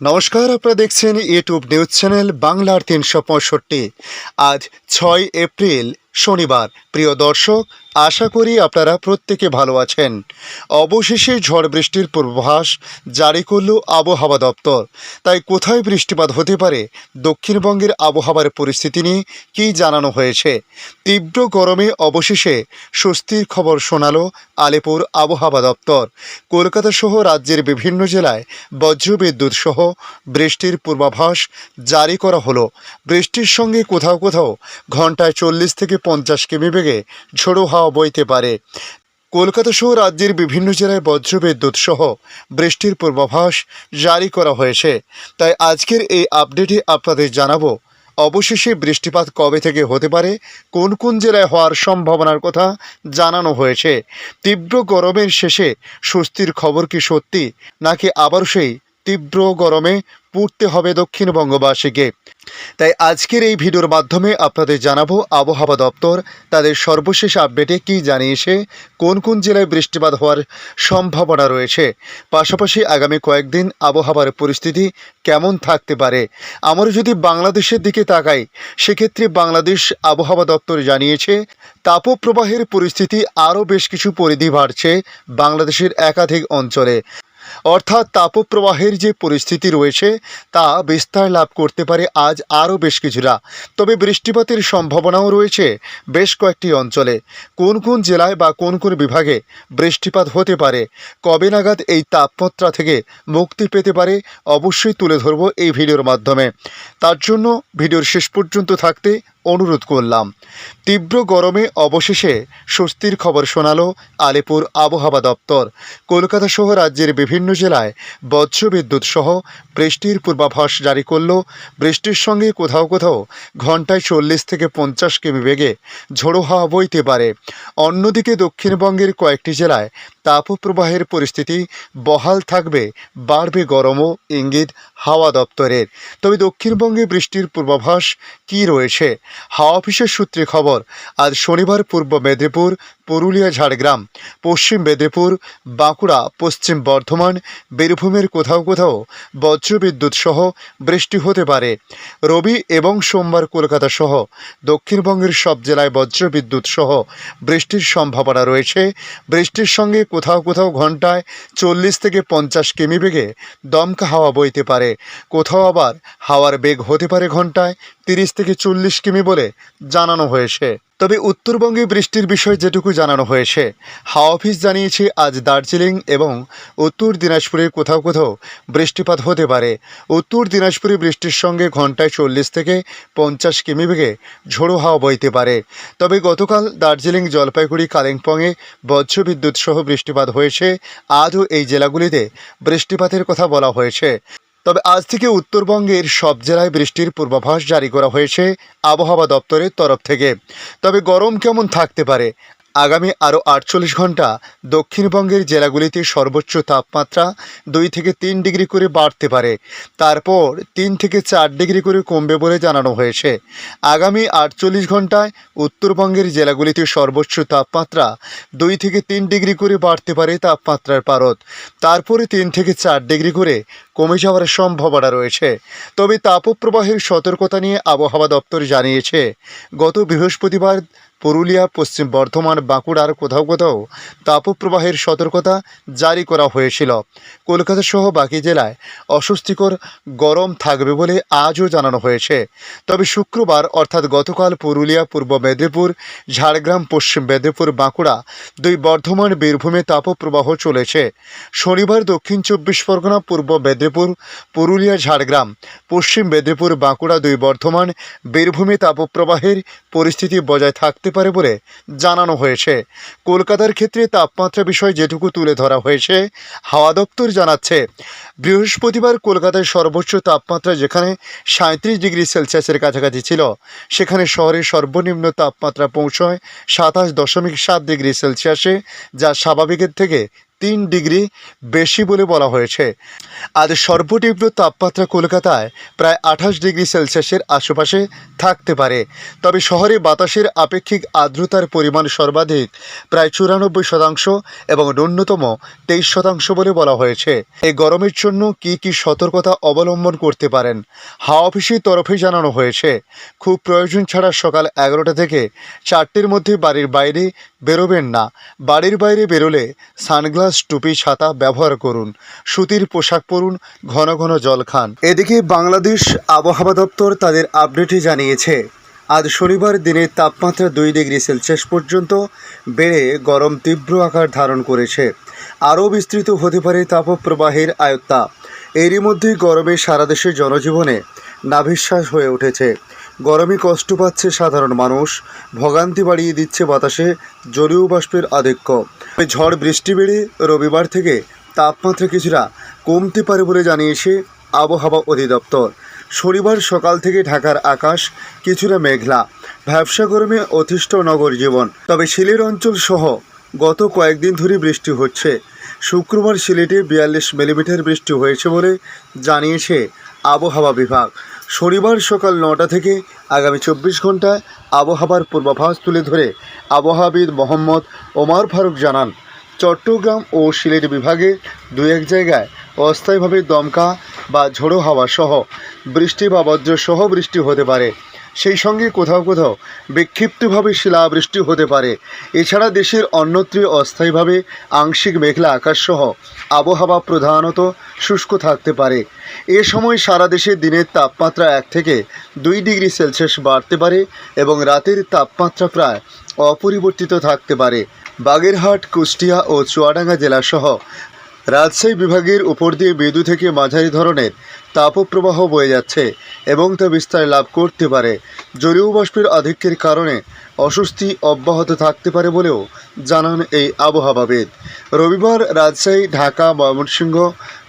নমস্কার, আপনারা দেখছেন ইউটিউব নিউজ চ্যানেল বাংলার তিনশো পঁয়ষট্টি। আজ ছয় এপ্রিল, শনিবার। প্রিয় দর্শক আশা করি আপনারা প্রত্যেকে ভালো আছেন। অবশেষে ঝড় বৃষ্টির পূর্বাভাস জারি করল আবহাওয়া দপ্তর। তাই কোথায় বৃষ্টিপাত হতে পারে, দক্ষিণবঙ্গের আবহাওয়ার পরিস্থিতি নিয়ে কী জানানো হয়েছে, তীব্র গরমে অবশেষে স্বস্তির খবর শোনালো আলিপুর আবহাওয়া দপ্তর। কলকাতা সহ রাজ্যের বিভিন্ন জেলায় বজ্রবিদ্যুৎ সহ বৃষ্টির পূর্বাভাস জারি করা হলো। বৃষ্টির সঙ্গে কোথাও কোথাও ঘন্টায় চল্লিশ থেকে পঞ্চাশ কিমি বেগে ঝোড়ো হাওয়া বইতে পারে। কলকাতা সহ রাজ্যের বিভিন্ন জেলায় বজ্রবিদ্যুৎ সহ বৃষ্টির পূর্বাভাস জারি করা হয়েছে। তাই আজকের এই আপডেটে আপনাদের জানাব, অবশেষে বৃষ্টিপাত কবে থেকে হতে পারে, কোন কোন জেলায় হওয়ার সম্ভাবনার কথা জানানো হয়েছে। তীব্র গরমের শেষে স্বস্তির খবর কি সত্যি, নাকি আবার সেই তীব্র গরমে পুড়তে হবে দক্ষিণবঙ্গবাসীকে তাই আজকের এই ভিডিওর মাধ্যমে আপনাদের জানাব আবহাওয়া দপ্তর তাদের সর্বশেষ আপডেটে কি জানিয়েছে, কোন কোন জেলায় বৃষ্টিপাত হওয়ার সম্ভাবনা রয়েছে। পাশাপাশি আগামী কয়েকদিন আবহাওয়ার পরিস্থিতি কেমন থাকতে পারে। আমরা যদি বাংলাদেশের দিকে তাকাই, সেক্ষেত্রে বাংলাদেশ আবহাওয়া দপ্তর জানিয়েছে, তাপপ্রবাহের পরিস্থিতি আরও বেশ কিছু পরিধি বাড়ছে বাংলাদেশের একাধিক অঞ্চলে। অর্থাৎ তাপপ্রবাহের যে পরিস্থিতি রয়েছে, তা বিস্তার লাভ করতে পারে আজ আরও বেশ কিছুটা। তবে বৃষ্টিপাতের সম্ভাবনাও রয়েছে বেশ কয়েকটি অঞ্চলে। কোন কোন জেলায় বা কোন কোন বিভাগে বৃষ্টিপাত হতে পারে, কবে নাগাদ এই তাপমাত্রা থেকে মুক্তি পেতে পারে, অবশ্যই তুলে ধরবো এই ভিডিওর মাধ্যমে। তার জন্য ভিডিওর শেষ পর্যন্ত থাকতে অনুরোধ করলাম। তীব্র গরমে অবশেষে স্বস্তির খবর শোনালো আলিপুর আবহাওয়া দপ্তর। কলকাতা সহ রাজ্যের বিভিন্ন জেলায় বজ্রবিদ্যুৎ সহ বৃষ্টির পূর্বাভাস জারি করল। বৃষ্টির সঙ্গে কোথাও কোথাও ঘন্টায় চল্লিশ থেকে পঞ্চাশ কিমি বেগে ঝোড়ো হাওয়া বইতে পারে। অন্যদিকে দক্ষিণবঙ্গের কয়েকটি জেলায় তাপপ্রবাহের পরিস্থিতি বহাল থাকবে, বাড়বে গরমও ইঙ্গিত হাওয়া দপ্তরের। তবে দক্ষিণবঙ্গে বৃষ্টির পূর্বাভাস কী রয়েছে? হাওয়া অফিসের সূত্রে খবর, আজ শনিবার পূর্ব মেদিনীপুর, পুরুলিয়া, ঝাড়গ্রাম, পশ্চিম মেদিনীপুর, বাঁকুড়া, পশ্চিম বর্ধমান, বীরভূমের কোথাও কোথাও বজ্রবিদ্যুৎ সহ বৃষ্টি হতে পারে। রবি এবং সোমবার কলকাতা সহ দক্ষিণবঙ্গের সব জেলায় বজ্রবিদ্যুৎ সহ বৃষ্টির সম্ভাবনা রয়েছে। বৃষ্টির সঙ্গে কোথাও কোথাও ঘন্টায় চল্লিশ থেকে পঞ্চাশ কিমি বেগে দমকা হাওয়া বইতে পারে। কোথাও আবার হাওয়ার বেগ হতে পারে ঘন্টায় তিরিশ থেকে চল্লিশ কিমি বলে জানানো হয়েছে। তবে উত্তরবঙ্গে বৃষ্টির বিষয়ে যেটুকু জানানো হয়েছে, হাওয়া অফিস জানিয়েছে আজ দার্জিলিং এবং উত্তর দিনাজপুরের কোথাও কোথাও বৃষ্টিপাত হতে পারে। উত্তর দিনাজপুরে বৃষ্টির সঙ্গে ঘন্টায় চল্লিশ থেকে পঞ্চাশ কিমি বেগে ঝোড়ো হাওয়া বইতে পারে। তবে গতকাল দার্জিলিং, জলপাইগুড়ি, কালিম্পংয়ে বজ্রবিদ্যুৎ সহ বৃষ্টিপাত হয়েছে। আজও এই জেলাগুলিতে বৃষ্টিপাতের কথা বলা হয়েছে। তবে আজ থেকে উত্তরবঙ্গের সব জেলায় বৃষ্টির পূর্বাভাস জারি করা হয়েছে আবহাওয়া দপ্তরের তরফ থেকে। তবে গরম কেমন থাকতে পারে? আগামী আরও আটচল্লিশ ঘণ্টা দক্ষিণবঙ্গের জেলাগুলিতে সর্বোচ্চ তাপমাত্রা দুই থেকে তিন ডিগ্রি করে বাড়তে পারে। তারপর তিন থেকে চার ডিগ্রি করে কমবে বলে জানানো হয়েছে। আগামী আটচল্লিশ ঘন্টায় উত্তরবঙ্গের জেলাগুলিতে সর্বোচ্চ তাপমাত্রা দুই থেকে তিন ডিগ্রি করে বাড়তে পারে তাপমাত্রার পারদ। তারপরে তিন থেকে চার ডিগ্রি করে কমে যাওয়ার সম্ভাবনা রয়েছে। তবে তাপপ্রবাহের সতর্কতা নিয়ে আবহাওয়া দপ্তর জানিয়েছে, গত বৃহস্পতিবার পুরুলিয়া, পশ্চিম বর্ধমান বাঁকুড়ার কোথাও কোথাও তাপপ্রবাহের সতর্কতা জারি করা হয়েছিল। কলকাতা সহ বাকি জেলায় অস্বস্তিকর গরম থাকবে বলে আজও জানানো হয়েছে। তবে শুক্রবার, অর্থাৎ গতকাল পুরুলিয়া, পূর্ব মেদিনীপুর, ঝাড়গ্রাম, পশ্চিম মেদিনীপুর, বাঁকুড়া দুই বর্ধমান, বীরভূমে তাপপ্রবাহ চলেছে। শনিবার দক্ষিণ চব্বিশ পরগনা, পূর্ব মেদিনীপুর, পুরুলিয়া, ঝাড়গ্রাম, পশ্চিম মেদিনীপুর, বাঁকুড়া দুই বর্ধমান, বীরভূমে তাপপ্রবাহের পরিস্থিতি বজায় থাকতে পারে বলে জানানো হয়েছে। কলকাতার ক্ষেত্রে তাপমাত্রা বিষয় যেটুকু তুলে ধরা হয়েছে, হাওয়া দপ্তর জানাচ্ছে, বৃহস্পতিবার কলকাতায় সর্বোচ্চ তাপমাত্রা যেখানে সাঁত্রিশ ডিগ্রি সেলসিয়াসের কাছাকাছি ছিল, সেখানে শহরের সর্বনিম্ন তাপমাত্রা পৌঁছয় সাতাশ দশমিক সাত ডিগ্রি সেলসিয়াসে, যা স্বাভাবিকের থেকে তিন ডিগ্রি বেশি বলে বলা হয়েছে। আজ সর্বতীব্র তাপমাত্রা কলকাতায় প্রায় আঠাশ ডিগ্রি সেলসিয়াসের আশেপাশে থাকতে পারে। তবে শহরে বাতাসের আপেক্ষিক আর্দ্রতার পরিমাণ সর্বাধিক প্রায় চুরানব্বই শতাংশ এবং ন্যূনতম তেইশ শতাংশ বলে বলা হয়েছে। এই গরমের জন্য কি কি সতর্কতা অবলম্বন করতে পারেন? হাওয়া অফিসের তরফে জানানো হয়েছে, খুব প্রয়োজন ছাড়া সকাল এগারোটা থেকে চারটের মধ্যে বাড়ির বাইরে বেরোবেন না। বাড়ির বাইরে বেরোলে সানগ্লাস টুপি, ছাতা ব্যবহার করুন। সুতির পোশাক পরুন, ঘন ঘন জল খান। এদিকে বাংলাদেশ আবহাওয়া দপ্তর তাদের আপডেটে জানিয়েছে, আজ শনিবার দিনের তাপমাত্রা দুই ডিগ্রি সেলসিয়াস পর্যন্ত বেড়ে গরম তীব্র আকার ধারণ করেছে। আরও বিস্তৃত হতে পারে তাপপ্রবাহের আয়ত্তা। এরই মধ্যেই গরমে সারা দেশের জনজীবনে নাভিশ্বাস হয়ে উঠেছে। গরমে কষ্ট পাচ্ছে সাধারণ মানুষ। ভোগান্তি বাড়িয়ে দিচ্ছে বাতাসে জলীয় বাষ্পের আধিক্য। ঝড় বৃষ্টি বেড়ে রবিবার থেকে তাপমাত্রা কিছুটা কমতে পারে বলে জানিয়েছে আবহাওয়া অধিদপ্তর। শনিবার সকাল থেকে ঢাকার আকাশ কিছুটা মেঘলা। ব্যবসা গরমে অতিষ্ঠ নগর জীবন। তবে সিলেট অঞ্চল সহ গত কয়েকদিন ধরে বৃষ্টি হচ্ছে। শুক্রবার সিলেটে বিয়াল্লিশ মিলিমিটার বৃষ্টি হয়েছে বলে জানিয়েছে আবহাওয়া বিভাগ। শনিবার সকাল নটা থেকে আগামী চব্বিশ ঘন্টায় আবহাওয়ার পূর্বাভাস তুলে ধরে আবহাওয়াবিদ মোহাম্মদ ওমার ফারুক জানান, চট্টগ্রাম ও সিলেট বিভাগে দু এক জায়গায় অস্থায়ীভাবে দমকা বা ঝোড়ো হাওয়া সহ বৃষ্টি বা বজ্রসহ বৃষ্টি হতে পারে। সেই সঙ্গে কোথাও কোথাও বিক্ষিপ্তভাবে শিলাবৃষ্টি হতে পারে। এছাড়া দেশের অন্যত্র অস্থায়ীভাবে আংশিক মেঘলা আকাশসহ আবহাওয়া প্রধানত শুষ্ক থাকতে পারে। এ সময় সারা দেশে দিনের তাপমাত্রা এক থেকে দুই ডিগ্রি সেলসিয়াস বাড়তে পারে এবং রাতের তাপমাত্রা প্রায় অপরিবর্তিত থাকতে পারে। বাগেরহাট, কুষ্টিয়া ও চুয়াডাঙ্গা জেলাসহ রাজশাহী বিভাগের উপর দিয়ে বেদু থেকে মাঝারি ধরনের তাপপ্রবাহ বয়ে যাচ্ছে এবং তা বিস্তার লাভ করতে পারে। জলীয় বাষ্পের আধিক্যের কারণে অস্বস্তি অব্যাহত থাকতে পারে বলেও জানান এই আবহাওয়াবিদ। রবিবার রাজশাহী, ঢাকা, ময়মনসিংহ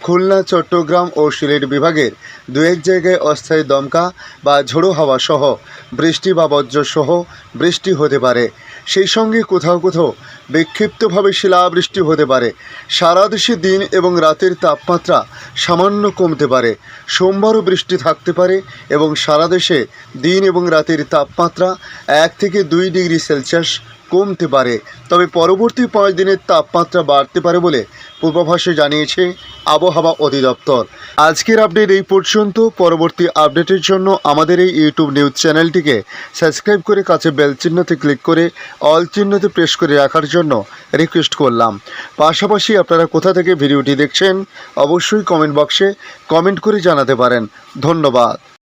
খুলনা, চট্টগ্রাম ও সিলেট বিভাগের দু এক জায়গায় অস্থায়ী দমকা বা ঝোড়ো হাওয়া সহ বৃষ্টি বা বজ্র সহ বৃষ্টি হতে পারে। সেই সঙ্গে কোথাও কোথাও বিক্ষিপ্তভাবে শিলাবৃষ্টি হতে পারে। সারা দেশে দিন এবং রাতের তাপমাত্রা সামান্য কমতে পারে। সোমবারও বৃষ্টি থাকতে পারে এবং সারা দেশে দিন এবং রাতের তাপমাত্রা এক থেকে দুই ডিগ্রি সেলসিয়াস কমতে পারে। তবে পরবর্তী পাঁচ দিনের তাপমাত্রা বাড়তে পারে বলে পূর্বাভাসে জানিয়েছে আবহাওয়া অধিদপ্তর। আজকের আপডেট এই পর্যন্ত। পরবর্তী আপডেটের জন্য আমাদের এই ইউটিউব নিউজ চ্যানেলটিকে সাবস্ক্রাইব করে কাছে বেল চিহ্নতে ক্লিক করে অল চিহ্নতে প্রেস করে রাখার জন্য রিকোয়েস্ট করলাম। পাশাপাশি আপনারা কোথা থেকে ভিডিওটি দেখছেন, অবশ্যই কমেন্ট বক্সে কমেন্ট করে জানাতে পারেন। ধন্যবাদ।